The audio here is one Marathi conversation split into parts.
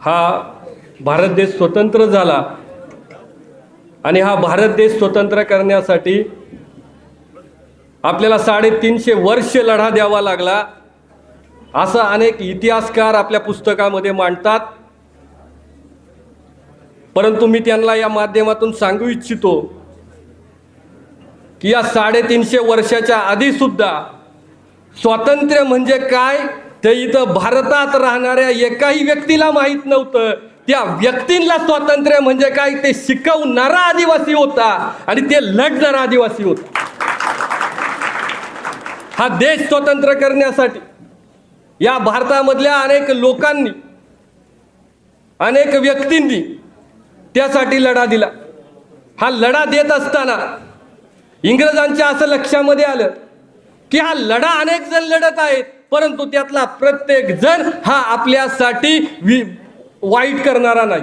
हा भारत देश स्वतंत्र झाला आणि हा भारत देश स्वतंत्र करण्यासाठी आपल्याला साडेतीनशे वर्ष लढा द्यावा लागला. असं अनेक इतिहासकार आपल्या पुस्तकामध्ये मांडतात. परंतु मी त्यांना या माध्यमातून सांगू इच्छितो की या साडेतीनशे वर्षाच्या आधी सुद्धा स्वातंत्र्य म्हणजे काय? ते इथं भारतात राहणाऱ्या एकाही व्यक्तीला माहीत नव्हतं. त्या व्यक्तींना स्वातंत्र्य म्हणजे काय? ते शिकवणारा आदिवासी होता आणि ते लढणारा आदिवासी होता. हा देश स्वतंत्र करण्यासाठी या भारतामधल्या अनेक लोकांनी अनेक व्यक्तींनी त्यासाठी लढा दिला. हा लढा देत असताना इंग्रजांच्या असं लक्षामध्ये आलं की हा लढा अनेक जण लढत आहेत. परंतु त्यातला प्रत्येक जण हा आपल्यासाठी वि वाईट करणारा नाही.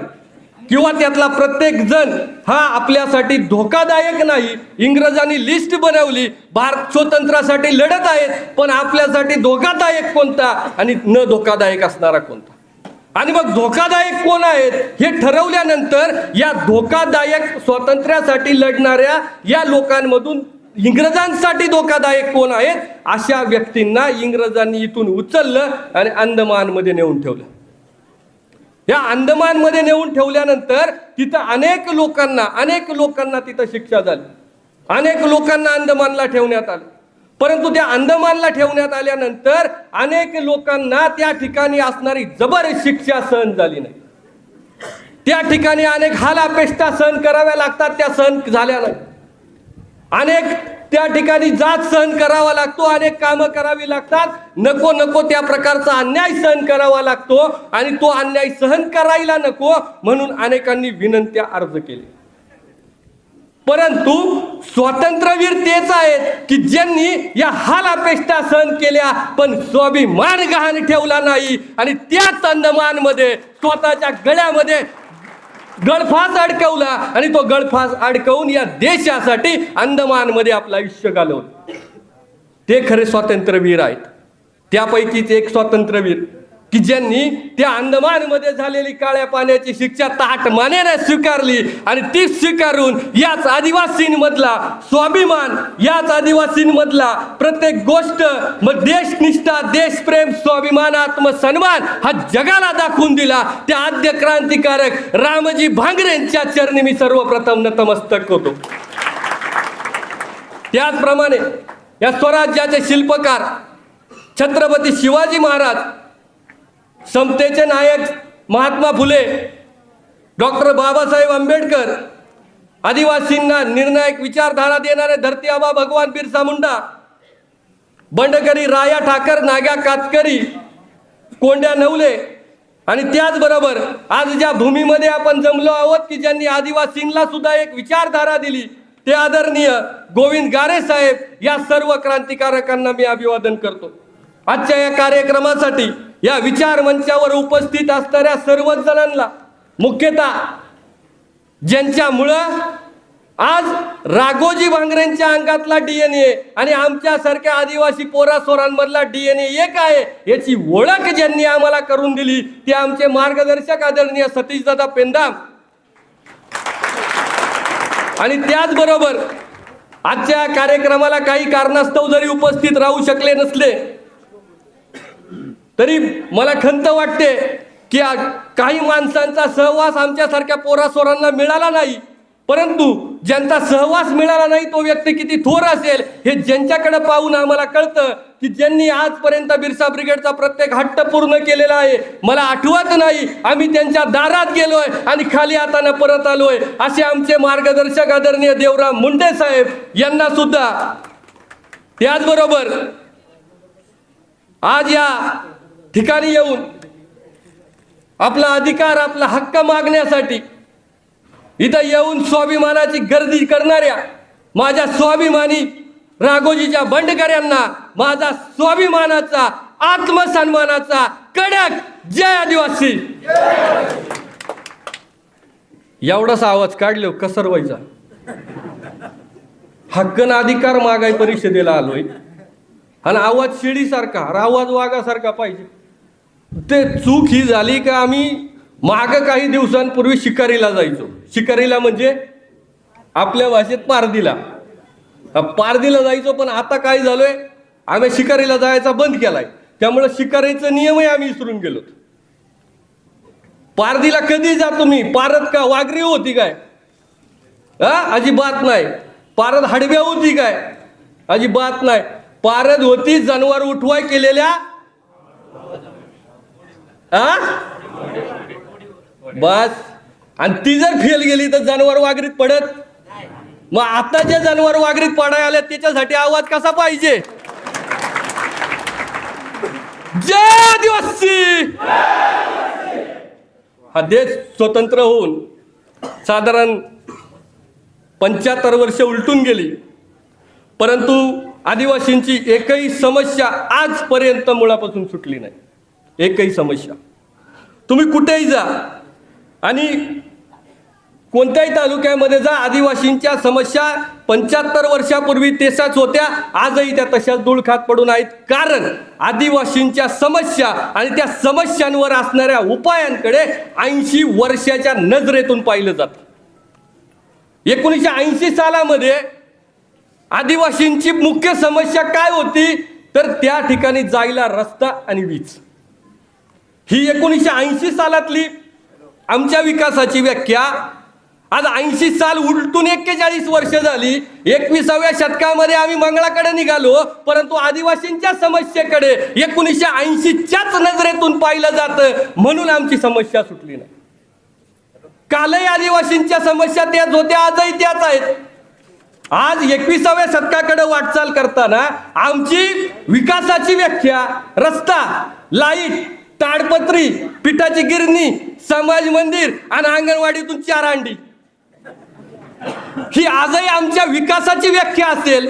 किंवा त्यातला प्रत्येक जण हा आपल्यासाठी धोकादायक नाही. इंग्रजांनी लिस्ट बनवली भारत स्वतंत्रासाठी लढत आहेत पण आपल्यासाठी धोकादायक कोणता आणि न धोकादायक असणारा कोणता? आणि मग धोकादायक कोण आहेत? हे ठरवल्यानंतर या धोकादायक स्वातंत्र्यासाठी लढणाऱ्या या लोकांमधून इंग्रजांसाठी धोकादायक कोण आहेत? अशा व्यक्तींना इंग्रजांनी इथून उचललं आणि अंदमानमध्ये नेऊन ठेवलं. या अंदमानमध्ये नेऊन ठेवल्यानंतर तिथं अनेक लोकांना अनेक लोकांना तिथं शिक्षा झाली. अनेक लोकांना अंदमानला ठेवण्यात आलं. परंतु त्या अंदमानला ठेवण्यात आल्यानंतर अनेक लोकांना त्या ठिकाणी असणारी जबर शिक्षा सहन झाली नाही. त्या ठिकाणी अनेक हाल अपेष्टा सहन कराव्या लागतात त्या सहन झाल्या नाही. अनेक त्या ठिकाणी जात सहन करावा लागतो अनेक कामं करावी लागतात. नको नको त्या प्रकारचा अन्याय सहन करावा लागतो आणि तो अन्याय सहन करायला नको म्हणून अनेकांनी विनंत्या अर्ज केले. परंतु स्वातंत्र्यवीर तेच आहेत की ज्यांनी या हाल अपेक्षा सहन केल्या पण स्वाभिमान गहाण ठेवला नाही. आणि त्याच अंदमानमध्ये स्वतःच्या गळ्यामध्ये गळफास अडकवला आणि तो गळफास अडकवून या देशासाठी अंदमानमध्ये आपलं आयुष्य घालवलं. ते खरे स्वातंत्र्यवीर आहेत. त्यापैकीच एक स्वातंत्र्यवीर की ज्यांनी त्या अंदमानमध्ये झालेली काळ्या पाण्याची शिक्षा ताट मानेने स्वीकारली आणि ती स्वीकारून याच आदिवासींमधला स्वाभिमान याच आदिवासींमधला प्रत्येक गोष्ट मग देशनिष्ठा देशप्रेम स्वाभिमान आत्मसन्मान हा जगाला दाखवून दिला. त्या आद्य क्रांतिकारक रामजी भांगरेंच्या चरणी मी सर्वप्रथम नतमस्तक होतो. त्याचप्रमाणे या स्वराज्याचे शिल्पकार छत्रपती शिवाजी महाराज समतेचे नायक महात्मा फुले डॉक्टर बाबासाहेब आंबेडकर आदिवासींना निर्णायक विचारधारा देणारे धरती आबा भगवान बिरसा मुंडा बंडकरी राया ठाकर नाग्या कातकरी कोंड्या नवले आणि त्याचबरोबर आज ज्या भूमीमध्ये आपण जमलो आहोत की ज्यांनी आदिवासींना सुद्धा एक विचारधारा दिली ते आदरणीय गोविंद गारे साहेब या सर्व क्रांतिकारकांना मी अभिवादन करतो. आजच्या या कार्यक्रमासाठी या विचार मंचावर उपस्थित असणाऱ्या सर्वच जणांना मुख्यतः ज्यांच्यामुळं आज राघोजी भांगरेंच्या अंगातला डीएनए आणि आमच्यासारख्या आदिवासी पोरासोरांमधला डीएनए एक आहे याची ओळख ज्यांनी आम्हाला करून दिली ते आमचे मार्गदर्शक आदरणीय सतीशदादा पेंदाम आणि त्याचबरोबर आजच्या कार्यक्रमाला काही कारणास्तव जरी उपस्थित राहू शकले नसले तरी मला खंत वाटते की काही माणसांचा सहवास आमच्यासारख्या पोरासोरांना मिळाला नाही. परंतु ज्यांचा सहवास मिळाला नाही तो व्यक्ती किती थोर असेल हे ज्यांच्याकडे पाहून आम्हाला कळतं की ज्यांनी आजपर्यंत बिरसा ब्रिगेडचा प्रत्येक हट्ट पूर्ण केलेला आहे. मला आठवत नाही आम्ही त्यांच्या दारात गेलोय आणि खाली हाताने परत आलोय. असे आमचे मार्गदर्शक आदरणीय देवराम मुंडे साहेब यांना सुद्धा. त्याचबरोबर आज या ठिकाणी येऊन आपला अधिकार आपला हक्क मागण्यासाठी इथं येऊन स्वाभिमानाची गर्दी करणाऱ्या माझ्या स्वाभिमानी राघोजीच्या बंडकऱ्यांना माझा स्वाभिमानाचा आत्मसन्मानाचा कडक जय आदिवासी. एवढासा आवाज काढलो कसर व्हायचा हक्कन अधिकार मागाय परिषदेला आलोय. आणि आवाज शिडीसारखा आवाज वाघासारखा पाहिजे. ते चूक ही झाली का आम्ही मागं काही दिवसांपूर्वी शिकारीला जायचो. शिकारीला म्हणजे आपल्या भाषेत पारदीला. पारदीला जायचो पण आता काय झालोय? आम्ही शिकारीला जायचा बंद केलाय. त्यामुळे शिकारीचा नियमही आम्ही विसरून गेलो. पारदीला कधी जा तुम्ही? पारत का? वागरी होती काय? हा अजिबात नाही. पारद हडव्या होती काय? अजिबात नाही. पारद होती जनावर उठवाय केलेल्या बस. आणि ती जर फेल गेली तर जनावर वाघरीत पडत. मग आता जे जनावर वाघरीत पडाय आले त्याच्यासाठी आवाज कसा पाहिजे? जय आदिवासी! हा देश स्वतंत्र होऊन साधारण पंच्याहत्तर वर्ष उलटून गेली. परंतु आदिवासींची एकही समस्या आजपर्यंत मुळापासून सुटली नाही. एकही समस्या. तुम्ही कुठेही जा आणि कोणत्याही तालुक्यामध्ये जा आदिवासींच्या समस्या पंच्याहत्तर वर्षापूर्वी तेसाच होत्या आजही त्या तशाच धुळखात पडून आहेत. कारण आदिवासींच्या समस्या आणि त्या समस्यांवर असणाऱ्या उपायांकडे ऐंशी वर्षाच्या नजरेतून पाहिलं जातं. एकोणीसशे ऐंशी सालामध्ये आदिवासींची मुख्य समस्या काय होती? तर त्या ठिकाणी जायला रस्ता आणि वीज. ही एकोणीसशे ऐंशी सालातली आमच्या विकासाची व्याख्या. आज ऐंशी साल उलटून एक्केचाळीस वर्ष झाली. एकविसाव्या शतकामध्ये आम्ही मंगळाकडे निघालो परंतु आदिवासींच्या समस्येकडे एकोणीसशे ऐंशीच्याच नजरेतून पाहिलं जातं म्हणून आमची समस्या सुटली नाही. कालही आदिवासींच्या समस्या त्याच होत्या आजही त्याच आहेत. आज एकविसाव्या शतकाकडे वाटचाल करताना आमची विकासाची व्याख्या रस्ता लाइट ताडपत्री पिठाची गिरणी समाज मंदिर आणि अंगणवाडीतून चार अंडी. ही आजही आमच्या विकासाची व्याख्या असेल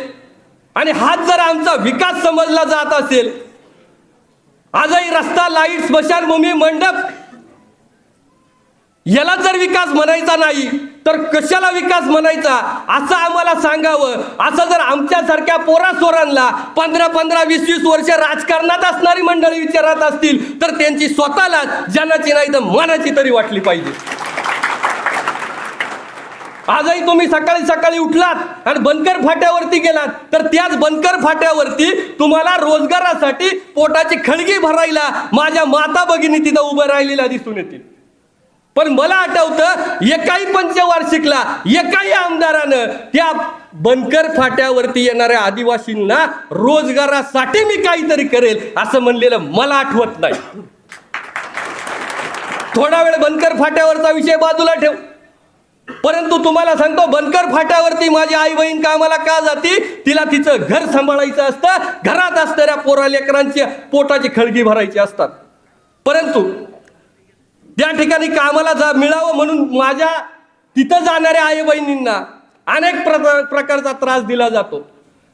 आणि हाच जर आमचा विकास समजला जात असेल आजही रस्ता लाइट स्मशानभूमी मंडप याला जर विकास म्हणायचा नाही तर कशाला विकास म्हणायचा? असं आम्हाला सांगावं. असं जर आमच्यासारख्या पोरासोरांना पंधरा पंधरा वीस वीस वर्ष राजकारणात असणारी मंडळी विचारत असतील तर त्यांची स्वतःलाच जनाची नाही तर मनाची तरी वाटली पाहिजे. आजही तुम्ही सकाळी सकाळी उठलात आणि बनकर फाट्यावरती गेलात तर त्याच बनकर फाट्यावरती तुम्हाला रोजगारासाठी पोटाची खळगी भरायला माझ्या माता भगिनी तिथं उभं राहिलेल्या दिसून येतील. पण मला आठवतं एकाही पंचवार्षिकला एकाही आमदारानं त्या बनकर फाट्यावरती येणाऱ्या आदिवासींना रोजगारासाठी मी काहीतरी करेल असं म्हणलेलं मला आठवत नाही. थोडा वेळ बनकर फाट्यावरचा विषय बाजूला ठेव. परंतु तुम्हाला सांगतो बनकर फाट्यावरती माझी आई बहीण कामाला का जाती? तिला तिचं घर सांभाळायचं असतं घरात असणाऱ्या पोरा लेकरांची पोटाची खळगी भरायची असतात. परंतु त्या ठिकाणी कामाला जा मिळावं म्हणून माझ्या तिथं जाणाऱ्या आई बहिणींना अनेक प्र- प्रकारचा त्रास दिला जातो.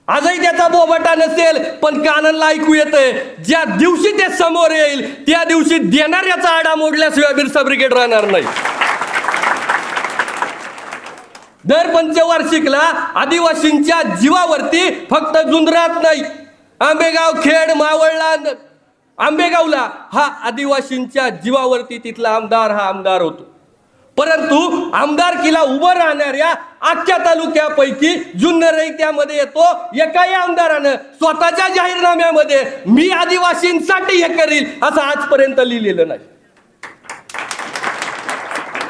आजही त्याचा बोबटा नसेल पण कानांना ऐकू येतंय. ज्या दिवशी ते समोर येईल त्या दिवशी देणाऱ्याचा आडा मोडल्याशिवाय बिरसा ब्रिगेड राहणार नाही. दर पंचवार्षिकला आदिवासींच्या जीवावरती फक्त जुंजरात नाही. आंबेगाव खेड मावळला आंबेगावला हा आदिवासींच्या जीवावरती तिथला आमदार हा आमदार होतो. परंतु आमदारकीला उभं राहणाऱ्या आजच्या तालुक्यापैकी जुन्नर त्यामध्ये येतो एकाही आमदारानं स्वतःच्या जाहीरनाम्यामध्ये मी आदिवासींसाठी हे करील असं आजपर्यंत लिहिलेलं नाही.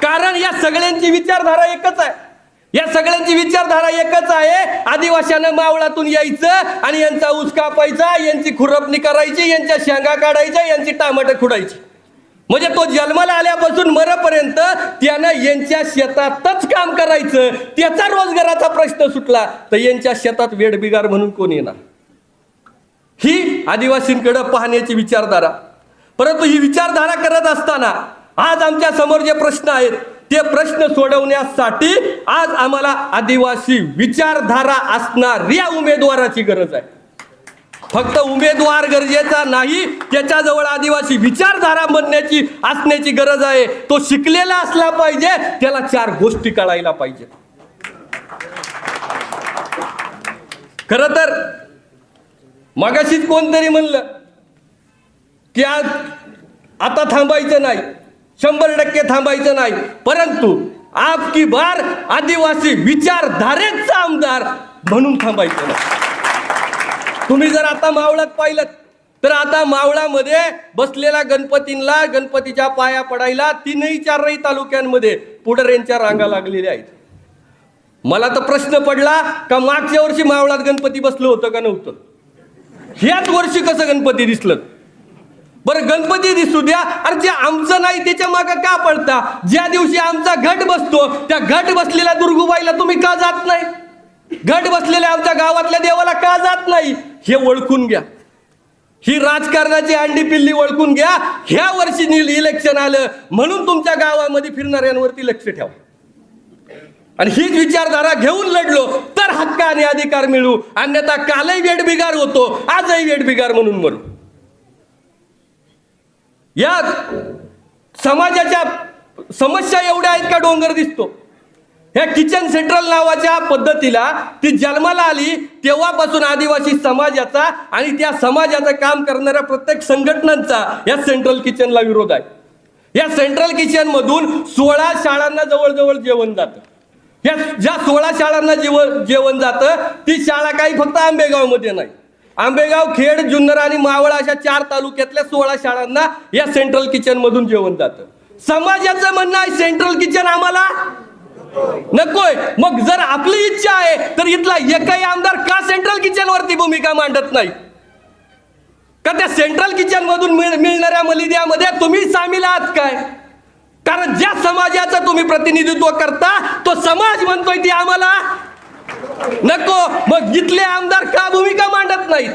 कारण या सगळ्यांची विचारधारा एकच आहे. या सगळ्यांची विचारधारा एकच आहे. आदिवाशानं मावळातून यायचं आणि यांचा ऊस कापायचा यांची खुरपणी करायची यांच्या शेंगा काढायच्या यांची टामाटं खुडायची. म्हणजे तो जन्माला आल्यापासून मरपर्यंत त्यानं यांच्या शेतातच काम करायचं. त्याचा रोजगाराचा प्रश्न सुटला तर यांच्या शेतात वेडबिगार म्हणून कोण येणार? ही आदिवासींकडे पाहण्याची विचारधारा. परंतु ही विचारधारा करत असताना आज आमच्यासमोर जे प्रश्न आहेत ते प्रश्न सोडवण्यासाठी आज आम्हाला आदिवासी विचारधारा असणाऱ्या उमेदवाराची गरज आहे. फक्त उमेदवार गरजेचा नाही त्याच्याजवळ आदिवासी विचारधारा बनण्याची असण्याची गरज आहे. तो शिकलेला असला पाहिजे त्याला चार गोष्टी कळायला पाहिजे. खर तर मगाशीच कोणतरी म्हणलं की आज आता थांबायचं नाही. शंभर टक्के थांबायचं नाही. परंतु आपकी बार आदिवासी विचारधारेचा आमदार म्हणून थांबायचं नाही. तुम्ही जर आता मावळात पाहिलं तर आता मावळामध्ये बसलेल्या गणपतींना गणपतीच्या पाया पडायला तीनही चारही तालुक्यांमध्ये पुढाऱ्यांच्या रांगा लागलेल्या आहेत. मला तर प्रश्न पडला का मागच्या वर्षी मावळात गणपती बसलं होतं का नव्हतं? ह्याच वर्षी कसं गणपती दिसलं? बरं गणपती दिसू द्या. अरे जे आमचं नाही त्याच्या मागं का पडता? ज्या दिवशी आमचा घट बसतो त्या घट बसलेल्या दुर्गुबाईला तुम्ही का जात नाही? घट बसलेल्या आमच्या गावातल्या देवाला का जात नाही? हे ओळखून घ्या. ही राजकारणाची अंडी पिल्ली ओळखून घ्या. ह्या वर्षी नील इलेक्शन आलं म्हणून तुमच्या गावामध्ये फिरणाऱ्यांवरती लक्ष ठेवा. आणि हीच विचारधारा घेऊन लढलो तर हक्क आणि अधिकार मिळू. अन्यथा कालही वेडबिगार होतो आजही वेडबिगार म्हणून मरू. या समाजाच्या समस्या एवढ्या आहेत का डोंगर दिसतो? ह्या किचन सेंट्रल नावाच्या पद्धतीला ती जन्माला आली तेव्हापासून आदिवासी समाजाचा आणि त्या समाजाचं काम करणाऱ्या प्रत्येक संघटनांचा या सेंट्रल किचनला विरोध आहे. या सेंट्रल किचन मधून सोळा शाळांना जवळजवळ जेवण जातं. या ज्या सोळा शाळांना जेवण जेवण जातं ती शाळा काही फक्त आंबेगावमध्ये नाही. आंबेगाव खेड जुन्नर आणि मावळ अशा चार तालुक्यातल्या सोळा शाळांना या सेंट्रल किचन मधून जेवण जातं. समाजाचं म्हणणं आहे सेंट्रल किचन आम्हाला नकोय. मग जर आपली इच्छा आहे तर इथला एकही आमदार का सेंट्रल किचन वरती भूमिका मांडत नाही? का त्या सेंट्रल किचन मधून मिळ- मिळणाऱ्या मलिद्यामध्ये तुम्ही सामील आहात काय? कारण ज्या समाजाचं तुम्ही प्रतिनिधित्व करता तो समाज म्हणतोय ती आम्हाला नको मग इथले आमदार का भूमिका मांडत नाहीत?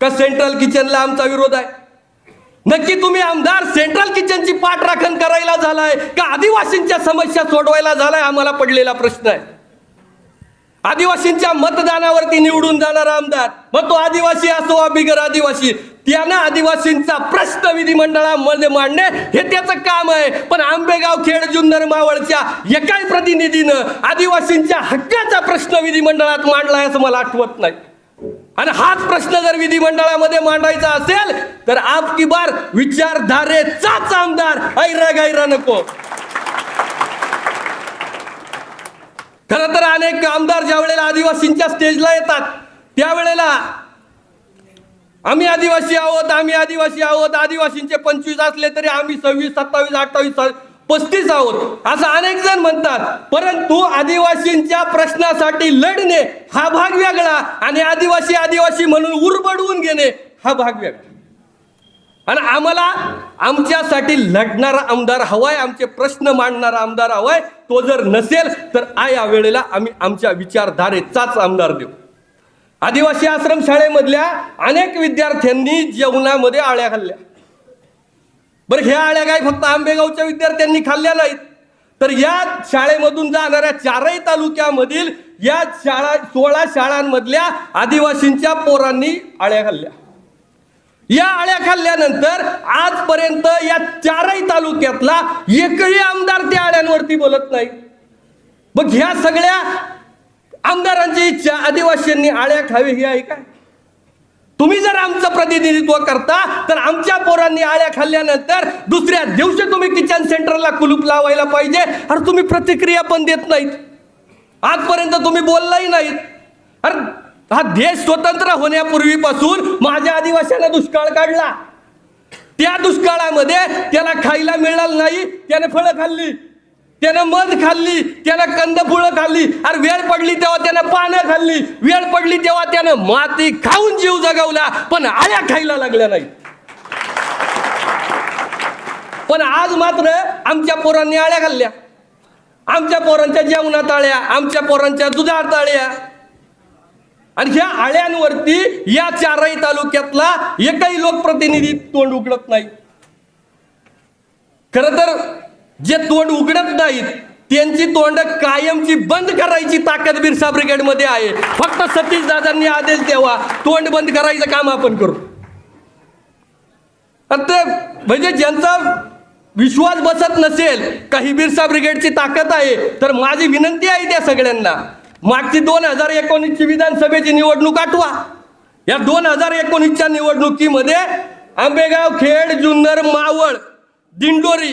का सेंट्रल किचनला आमचा विरोध आहे? नक्की तुम्ही आमदार सेंट्रल किचनची पाठराखण करायला झालाय का आदिवासींच्या समस्या सोडवायला झालाय? आम्हाला पडलेला प्रश्न आहे. आदिवासींच्या मतदानावरती निवडून जाणारा आमदार मग तो आदिवासी असो वा बिगर आदिवासी त्यानं आदिवासींचा प्रश्न विधिमंडळामध्ये मांडणे हे त्याचं काम आहे. पण आंबेगाव खेड जुन्नर मावळच्या एकाही प्रतिनिधीनं आदिवासींच्या हक्काचा प्रश्न विधिमंडळात मांडलाय असं मला आठवत नाही. आणि हाच प्रश्न जर विधिमंडळामध्ये मांडायचा असेल तर आप की बार विचारधारेचाच आमदार ऐरा गायरा नको. खर तर अनेक आमदार ज्या वेळेला आदिवासींच्या स्टेजला येतात त्यावेळेला आम्ही आदिवासी आहोत आम्ही आदिवासी आहोत आदिवासींचे पंचवीस असले तरी आम्ही सव्वीस सत्तावीस अठ्ठावीस पस्तीस आहोत. असं अनेक जण म्हणतात. परंतु आदिवासींच्या प्रश्नासाठी लढणे हा भाग वेगळा आणि आदिवासी आदिवासी म्हणून उरबडवून घेणे हा भाग वेगळा. आणि आम्हाला आमच्यासाठी लढणारा आमदार हवाय आमचे प्रश्न मांडणारा आमदार हवाय तो जर नसेल तर आया या वेळेला आम्ही आमच्या विचारधारेचाच आमदार देऊ. आदिवासी आश्रम शाळेमधल्या अनेक विद्यार्थ्यांनी जेवणामध्ये आळ्या खाल्ल्या. बरं ह्या आळ्या काय फक्त आंबेगावच्या विद्यार्थ्यांनी खाल्ल्या नाहीत तर या शाळेमधून जाणाऱ्या चारही तालुक्यामधील या शाळा सोळा शाळांमधल्या आदिवासींच्या पोरांनी आळ्या खाल्ल्या. या आळ्या खाल्ल्यानंतर आजपर्यंत या चारही तालुक्यातला एकही आमदार त्या आळ्यांवरती बोलत नाही. मग ह्या सगळ्या आमदारांची इच्छा आदिवासींनी आळ्या खावी ही आहे काय तुम्ही जर आमचं प्रतिनिधित्व करता तर आमच्या पोरांनी आळ्या खाल्ल्यानंतर दुसऱ्या दिवशी तुम्ही किचन सेंटरला कुलूप लावायला पाहिजे. अरे तुम्ही प्रतिक्रिया पण देत नाहीत. आजपर्यंत तुम्ही बोललाही नाहीत. अरे हा देश स्वतंत्र होण्यापूर्वीपासून माझ्या आदिवासींना दुष्काळ काढला. त्या दुष्काळामध्ये त्याला खायला मिळालं नाही त्याने फळं खाल्ली. त्यानं मध खाल्ली त्यानं कंदफुळं खाल्ली अरे वेळ पडली तेव्हा त्यानं पानं खाल्ली वेळ पडली तेव्हा त्यानं माती खाऊन जीव जगवला पण आळ्या खायला लागल्या नाही पण आज मात्र आमच्या पोरांनी आळ्या खाल्ल्या. आमच्या पोरांच्या जेवणात आळ्या आमच्या पोरांच्या दुधात आळ्या. आणि ह्या आळ्यांवरती या चारही तालुक्यातला एकही लोकप्रतिनिधी तोंड उघडत नाही. खर तर जे तोंड उघडत नाहीत त्यांची तोंड कायमची बंद करायची ताकद बिरसा ब्रिगेडमध्ये आहे. फक्त सतीश दादांनी आदेश द्यावा. तोंड बंद करायचं काम आपण करू. ते म्हणजे ज्यांचा विश्वास बसत नसेल काही बिरसा ब्रिगेडची ताकद आहे तर माझी विनंती आहे त्या सगळ्यांना मागची दोन हजार एकोणीसची विधानसभेची निवडणूक आठवा. या दोन हजार एकोणीसच्या निवडणुकीमध्ये आंबेगाव खेड जुन्नर मावळ दिंडोरी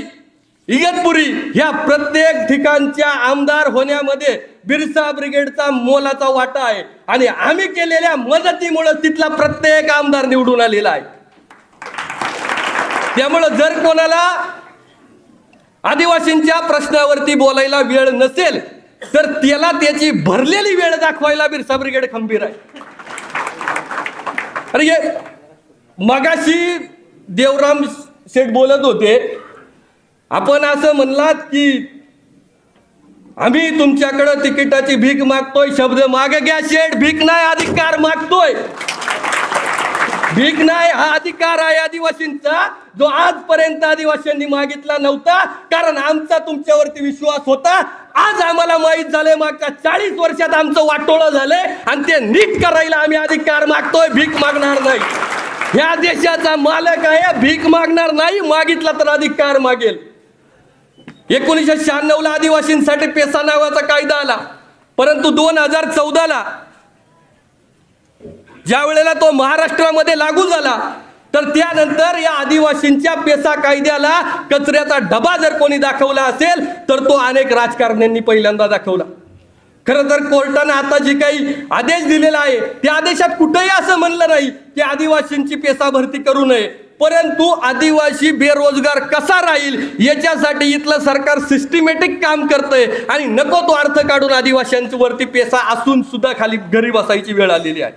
इगतपुरी ह्या प्रत्येक ठिकाणच्या आमदार होण्यामध्ये बिरसा ब्रिगेडचा मोलाचा वाटा आहे. आणि आम्ही केलेल्या मदतीमुळे तिथला प्रत्येक आमदार निवडून आलेला आहे. त्यामुळं जर कोणाला आदिवासींच्या प्रश्नावरती बोलायला वेळ नसेल तर त्याला त्याची भरलेली वेळ दाखवायला बिरसा ब्रिगेड खंबीर आहे. अरे मगाशी देवराम शेठ बोलत होते आपण असं म्हणलात की आम्ही तुमच्याकडं तिकिटाची भीक मागतोय शब्द मागे घ्या शेठ. भीक नाही अधिकार मागतोय. भीक नाही हा अधिकार आहे आदिवासींचा. जो आजपर्यंत आदिवासींनी मागितला नव्हता कारण आमचा तुमच्यावरती विश्वास होता. आज आम्हाला माहीत झालंय मागच्या चाळीस वर्षात आमचं वाटोळं झालंय आणि ते नीट करायला आम्ही अधिकार मागतोय भीक मागणार नाही. ह्या देशाचा मालक आहे भीक मागणार नाही मागितला तर अधिकार मागेल. एकोणीसशे शहाण्णवला आदिवासींसाठी पेसा नावाचा कायदा आला. परंतु दोन हजार चौदाला ज्या वेळेला तो महाराष्ट्रामध्ये लागू झाला तर त्यानंतर या आदिवासींच्या पेसा कायद्याला कचऱ्याचा डबा जर कोणी दाखवला असेल तर तो अनेक राजकारण्यांनी पहिल्यांदा दाखवला. खरं तर कोर्टानं आता जे काही आदेश दिलेला आहे त्या आदेशात कुठेही असं म्हणलं नाही की आदिवासींची पेसा भरती करू नये. परंतु आदिवासी बेरोजगार कसा राहील याच्यासाठी इथलं सरकार सिस्टमॅटिक काम करतंय. आणि नको तो अर्थ काढून आदिवासींवरती पेसा असून सुद्धा खाली घरी बसायची वेळ आलेली आहे.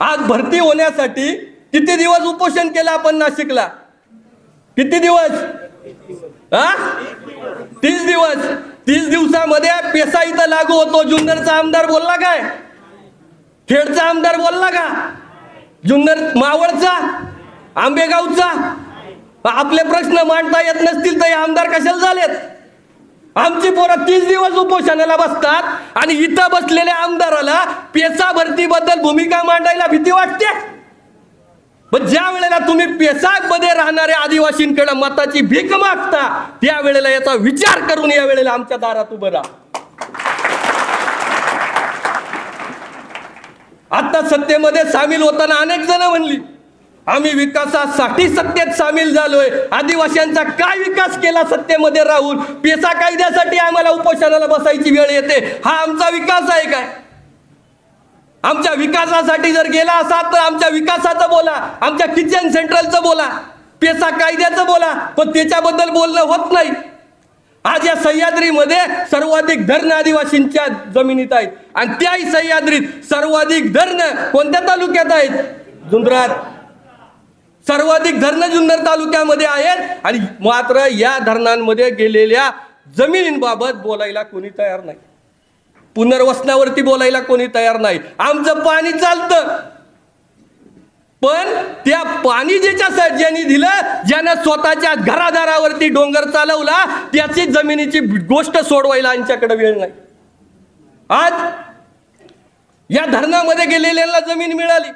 आज भरती होण्यासाठी किती दिवस उपोषण केलं आपण नाशिकला? किती दिवस? हा तीस दिवस. तीस दिवसामध्ये पेसा इथं लागू होतो. जुन्नरचा आमदार बोलला काय? खेडचा आमदार बोलला का? जुन्नर मावळचा? आंबेगावचा? आपले प्रश्न मांडता येत नसतील तर हे आमदार कशाला झालेत? आमची पोरं तीस दिवस उपोषणाला बसतात आणि इथं बसलेल्या आमदाराला पेसा भरतीबद्दल भूमिका मांडायला भीती वाटते? पण ज्या वेळेला तुम्ही पेसाकमध्ये राहणाऱ्या आदिवासींकडे मताची भीक मागता त्या वेळेला याचा विचार करून या वेळेला आमच्या दारात उभं राहा. आता सत्तेमध्ये सामील होताना अनेक जण म्हणली आम्ही विकासासाठी सत्तेत सामील झालोय. आदिवासींचा काय विकास केला सत्तेमध्ये राहून पेसा कायद्यासाठी आम्हाला उपोषणाला बसायची वेळ येते. हा आमचा विकास आहे काय? आमच्या विकासासाठी जर गेला असा तर आमच्या विकासाचं बोला. आमच्या किचन सेंट्रलचं बोला. पेसा कायद्याचं बोला. पण त्याच्याबद्दल बोलणं होत नाही. आज या सह्याद्रीमध्ये सर्वाधिक धरण आदिवासींच्या जमिनीत आहेत. आणि त्याही सह्याद्रीत सर्वाधिक धरण कोणत्या तालुक्यात आहेत? जुंद्रात सर्वाधिक धरणं जुन्नर तालुक्यामध्ये आहेत. आणि मात्र या धरणांमध्ये गेलेल्या जमिनींबाबत बोलायला कोणी तयार नाही. पुनर्वसनावरती बोलायला कोणी तयार नाही. आमचं पाणी चालतं. पण त्या पाणी ज्याच्या ज्यांनी दिलं ज्यानं स्वतःच्या घरादारावरती डोंगर चालवला त्याची जमिनीची गोष्ट सोडवायला आमच्याकडे वेळ नाही. आज या धरणामध्ये गेलेल्यांना जमीन मिळाली.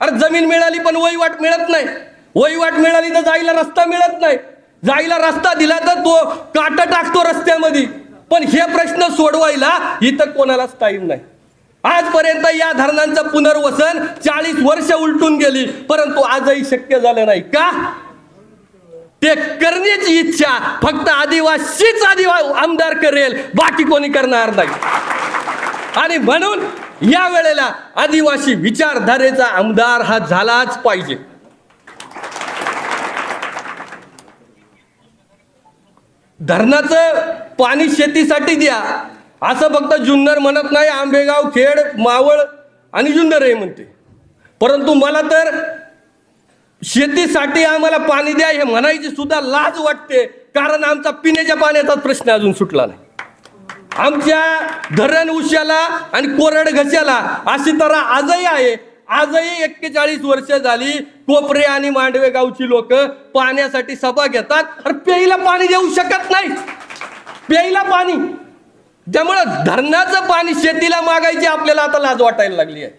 अरे जमीन मिळाली पण वहिवाट मिळत नाही. वहिवाट मिळाली तर जायला रस्ता मिळत नाही. जायला रस्ता दिला तर तो काट टाकतो रस्त्यामध्ये. पण हे प्रश्न सोडवायला इथं कोणालाच टाईम नाही. आजपर्यंत या धरणांचं पुनर्वसन चाळीस वर्ष उलटून गेली. परंतु आजही शक्य झालं नाही का? ते करण्याची इच्छा फक्त आदिवासीच आदिवा आमदार करेल. बाकी कोणी करणार नाही. आणि म्हणून या वेळेला आदिवासी विचारधारेचा आमदार हा झालाच पाहिजे. धरणाचं पाणी शेतीसाठी द्या. असं फक्त जुन्नर म्हणत नाही आंबेगाव खेड मावळ आणि जुन्नर हे म्हणते. परंतु मला तर शेतीसाठी आम्हाला पाणी द्या हे म्हणायची सुद्धा लाज वाटते कारण आमचा पिण्याच्या पाण्याचाच प्रश्न अजून सुटला नाही. आमच्या धरण उशाला आणि कोरड घशाला अशी तर आजही आहे. आजही एक्केचाळीस वर्ष झाली कोपरे आणि मांडवे गावची लोक पाण्यासाठी सभा घेतात अरे प्यायला पाणी देऊ शकत नाही. प्यायला पाणी. त्यामुळं धरणाचं पाणी शेतीला मागायची आपल्याला आता लाज वाटायला लागली आहे.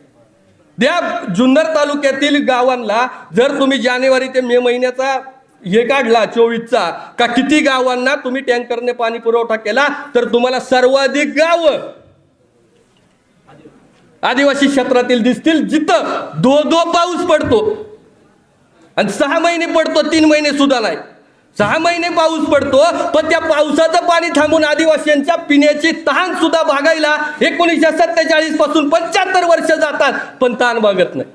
त्या जुन्नर तालुक्यातील गावांना जर तुम्ही जानेवारी ते मे महिन्याचा हे काढला चोवीसचा. का किती गावांना तुम्ही टँकरने पाणी पुरवठा केला तर तुम्हाला सर्वाधिक गाव आदिवासी क्षेत्रातील दिसतील जिथं दो दो पाऊस पडतो. आणि सहा महिने पडतो तीन महिने सुद्धा नाही. सहा महिने पाऊस पडतो पण त्या पावसाचं पाणी थांबून आदिवासींच्या पिण्याची तहान सुद्धा भागायला एकोणीसशे सत्तेचाळीसपासून पंच्याहत्तर वर्ष जातात पण तहान भागत नाही.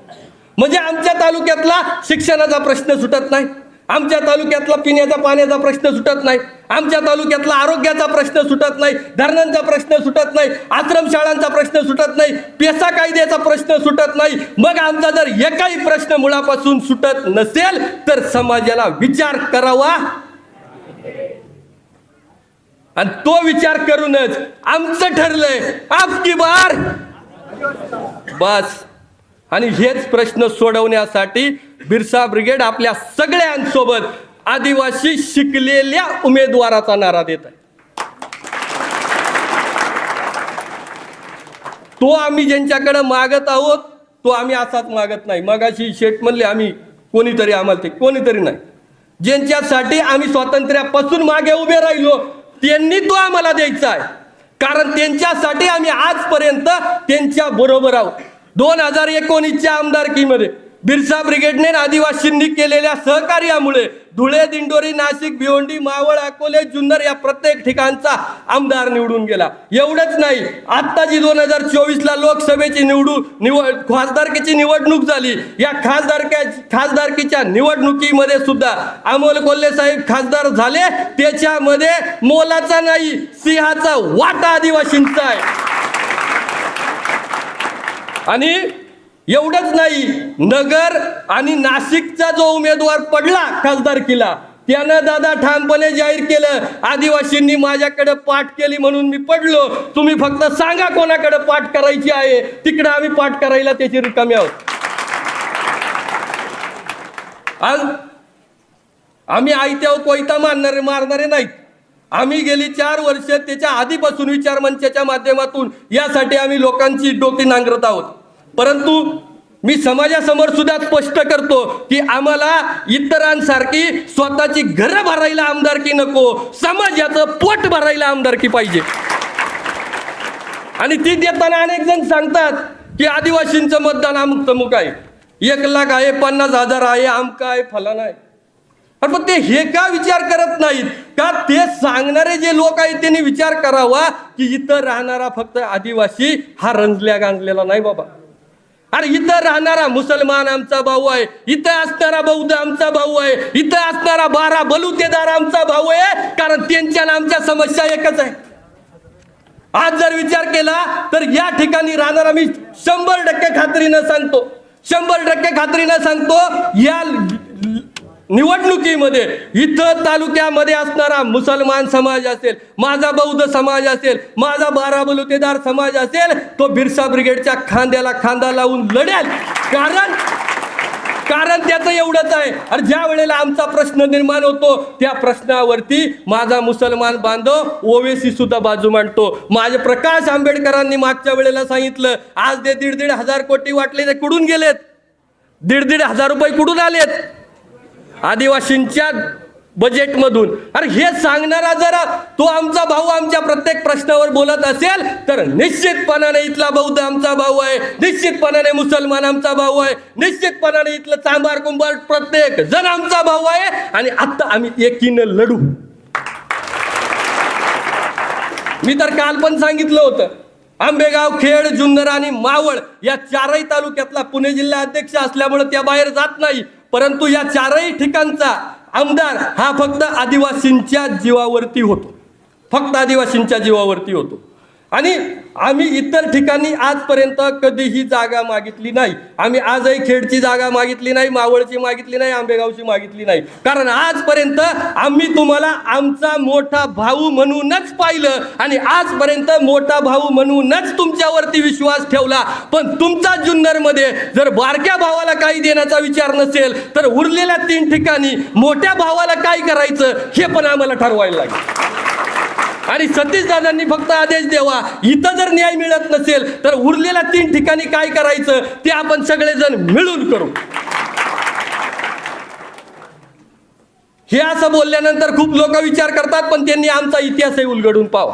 म्हणजे आमच्या तालुक्यातला शिक्षणाचा प्रश्न सुटत नाही. आमच्या तालुक्यातला पिण्याचा पाण्याचा प्रश्न सुटत नाही. आमच्या तालुक्यातला आरोग्याचा प्रश्न सुटत नाही. धरणांचा प्रश्न सुटत नाही. आश्रमशाळांचा प्रश्न सुटत नाही. पेसा कायद्याचा प्रश्न सुटत नाही. मग आमचा जर एकही प्रश्न मुळापासून सुटत नसेल तर समाजाला विचार करावा. आणि तो विचार करूनच आमचं ठरलंय. आपकी बार? बस. आणि हेच प्रश्न सोडवण्यासाठी बिरसा ब्रिगेड आपल्या सगळ्यांसोबत आदिवासी शिकलेल्या उमेदवाराचा नारा देत आहे. तो आम्ही ज्यांच्याकडे मागत आहोत तो आम्ही असाच मागत नाही. मगाशी शेठ म्हणले आम्ही कोणीतरी आम्हाला ते कोणीतरी नाही. ज्यांच्यासाठी आम्ही स्वातंत्र्यापासून मागे उभे राहिलो त्यांनी तो आम्हाला द्यायचा आहे. कारण त्यांच्यासाठी आम्ही आजपर्यंत त्यांच्या बरोबर आहोत. दोन हजार एकोणीसच्या आमदारकीमध्ये बिरसा ब्रिगेडने आदिवासींनी केलेल्या सहकार्यामुळे धुळे दिंडोरी नाशिक भिवंडी मावळ अकोले जुन्नर या प्रत्येक ठिकाणचा आमदार निवडून गेला. एवढंच नाही आत्ता जी दोन हजार चोवीसला लोकसभेची निवडून निवड खासदारकीची निवडणूक झाली या खासदारक्या खासदारकीच्या निवडणुकीमध्ये सुद्धा अमोल कोल्हे साहेब खासदार झाले त्याच्यामध्ये मोलाचा नाही सिंहाचा वाटा आदिवासींचा आहे. आणि एवढंच नाही नगर आणि नाशिकचा जो उमेदवार पडला खासदार किला त्यानं दादा ठामपणे जाहीर केलं आदिवासींनी माझ्याकडे पाठ केली म्हणून मी पडलो. तुम्ही फक्त सांगा कोणाकडे पाठ करायची आहे. तिकडे आम्ही पाठ करायला त्याची रिकामी आहोत. आज आम्ही आयत्यावर कोयता मारणारे मारणारे नाहीत. आम्ही गेली चार वर्ष त्याच्या आधीपासून विचार मंचाच्या माध्यमातून यासाठी आम्ही लोकांची डोकी नांगरत आहोत. परंतु मी समाजासमोर सुद्धा स्पष्ट करतो की आम्हाला इतरांसारखी स्वतःची घरं भरायला आमदारकी नको समाजाचं पोट भरायला आमदारकी पाहिजे. आणि ती देताना अनेक जण सांगतात की आदिवासींचं मतदान अमुक तमुक आहे. एक लाख आहे पन्नास हजार आहे आमका आहे फलाना आहे. अरे पण ते हे का विचार करत नाहीत? का ते सांगणारे जे लोक आहेत त्यांनी विचार करावा की इथं राहणारा फक्त आदिवासी हा रंजल्या गांजलेला नाही बाबा. अरे इथं राहणारा मुसलमान आमचा भाऊ आहे. इथं असणारा बौद्ध आमचा भाऊ आहे. इथं असणारा बारा बलुतेदार आमचा भाऊ आहे. कारण त्यांच्या आमच्या समस्या एकच आहे. आज जर विचार केला तर या ठिकाणी राहणारा मी शंभर टक्के खात्रीनं सांगतो. शंभर टक्के खात्रीनं सांगतो या निवडणुकीमध्ये इथं तालुक्यामध्ये असणारा मुसलमान समाज असेल माझा बौद्ध समाज असेल माझा बारा बलुतेदार समाज असेल तो बिरसा ब्रिगेडच्या खांद्याला खांदा लावून लढेल. कारण कारण त्याचं एवढंच आहे. अरे ज्या वेळेला आमचा प्रश्न निर्माण होतो त्या प्रश्नावरती माझा मुसलमान बांधव ओवेसी सुद्धा बाजू मांडतो. माझे प्रकाश आंबेडकरांनी मागच्या वेळेला सांगितलं आज ते दीड दीड हजार कोटी वाटले ते कुठून गेलेत? दीड दीड हजार रुपये कुठून आलेत? आदिवासींच्या बजेटमधून अरे हे सांगणारा जरा तो आमचा भाऊ आमच्या प्रत्येक प्रश्नावर बोलत असेल तर निश्चितपणाने इथला बौद्ध आमचा भाऊ आहे. निश्चितपणाने मुसलमान आमचा भाऊ आहे. निश्चितपणाने इथलं चांभार कुंभार प्रत्येक जण आमचा भाऊ आहे. आणि आत्ता आम्ही एकीनं लढू. मी तर काल पण सांगितलं होतं आंबेगाव खेड जुन्नर आणि मावळ या चारही तालुक्यातला पुणे जिल्हा अध्यक्ष असल्यामुळे त्या बाहेर जात नाही. परंतु या चारही ठिकाणचा आमदार हा फक्त आदिवासींच्या जीवावरती होतो. फक्त आदिवासींच्या जीवावरती होतो. आणि आम्ही इतर ठिकाणी आजपर्यंत कधीही जागा मागितली नाही. आम्ही आजही खेडची जागा मागितली नाही मावळची मागितली नाही आंबेगावची मागितली नाही. कारण आजपर्यंत आम्ही तुम्हाला आमचा मोठा भाऊ म्हणूनच पाहिलं आणि आजपर्यंत मोठा भाऊ म्हणूनच तुमच्यावरती विश्वास ठेवला. पण तुमचा जुन्नरमध्ये जर बारक्या भावाला काही देण्याचा विचार नसेल तर उरलेल्या तीन ठिकाणी मोठ्या भावाला काय करायचं हे पण आम्हाला ठरवायला लागेल. आणि सतीशदादांनी फक्त आदेश द्यावा. इथं जर न्याय मिळत नसेल तर उरलेल्या तीन ठिकाणी काय करायचं? ते आपण सगळेजण मिळून करू. हे असं बोलल्यानंतर खूप लोक विचार करतात पण त्यांनी आमचा इतिहासही उलगडून पावा.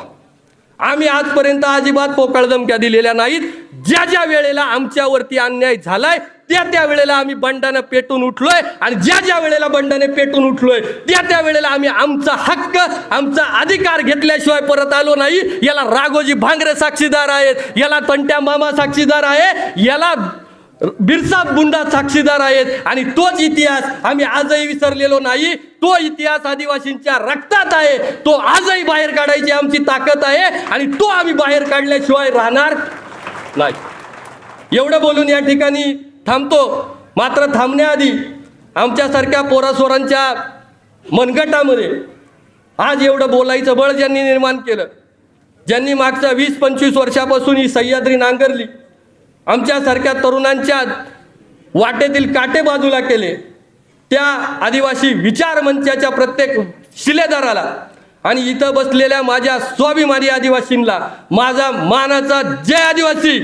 आम्ही आजपर्यंत अजिबात पोकळ धमक्या दिलेल्या नाहीत. ज्या ज्या वेळेला आमच्यावरती अन्याय झालाय त्या त्या वेळेला आम्ही बंडानं पेटून उठलोय आणि ज्या ज्या वेळेला बंडाने पेटून उठलोय त्या त्या वेळेला आम्ही आमचा हक्क आमचा अधिकार घेतल्याशिवाय परत आलो नाही. याला राघोजी भांगरे साक्षीदार आहेत याला तंट्या मामा साक्षीदार आहे याला बिरसा बुंडा साक्षीदार आहेत आणि तोच इतिहास आम्ही आजही विसरलेलो नाही. तो इतिहास आदिवासींच्या रक्तात आहे तो आजही बाहेर काढायची आमची ताकद आहे आणि तो आम्ही बाहेर काढल्याशिवाय राहणार नाही. एवढं बोलून या ठिकाणी थांबतो. मात्र थांबण्याआधी आमच्यासारख्या पोरासोरांच्या मनगटामध्ये आज एवढं बोलायचं बळ ज्यांनी निर्माण केलं ज्यांनी मागच्या वीस पंचवीस वर्षापासून ही सह्याद्री नांगरली आमच्यासारख्या तरुणांच्या वाटेतील काटे बाजूला केले त्या आदिवासी विचार मंचाच्या प्रत्येक शिलेदाराला आणि इथं बसलेल्या माझ्या स्वाभिमानी आदिवासींना माझा मानाचा जय आदिवासी!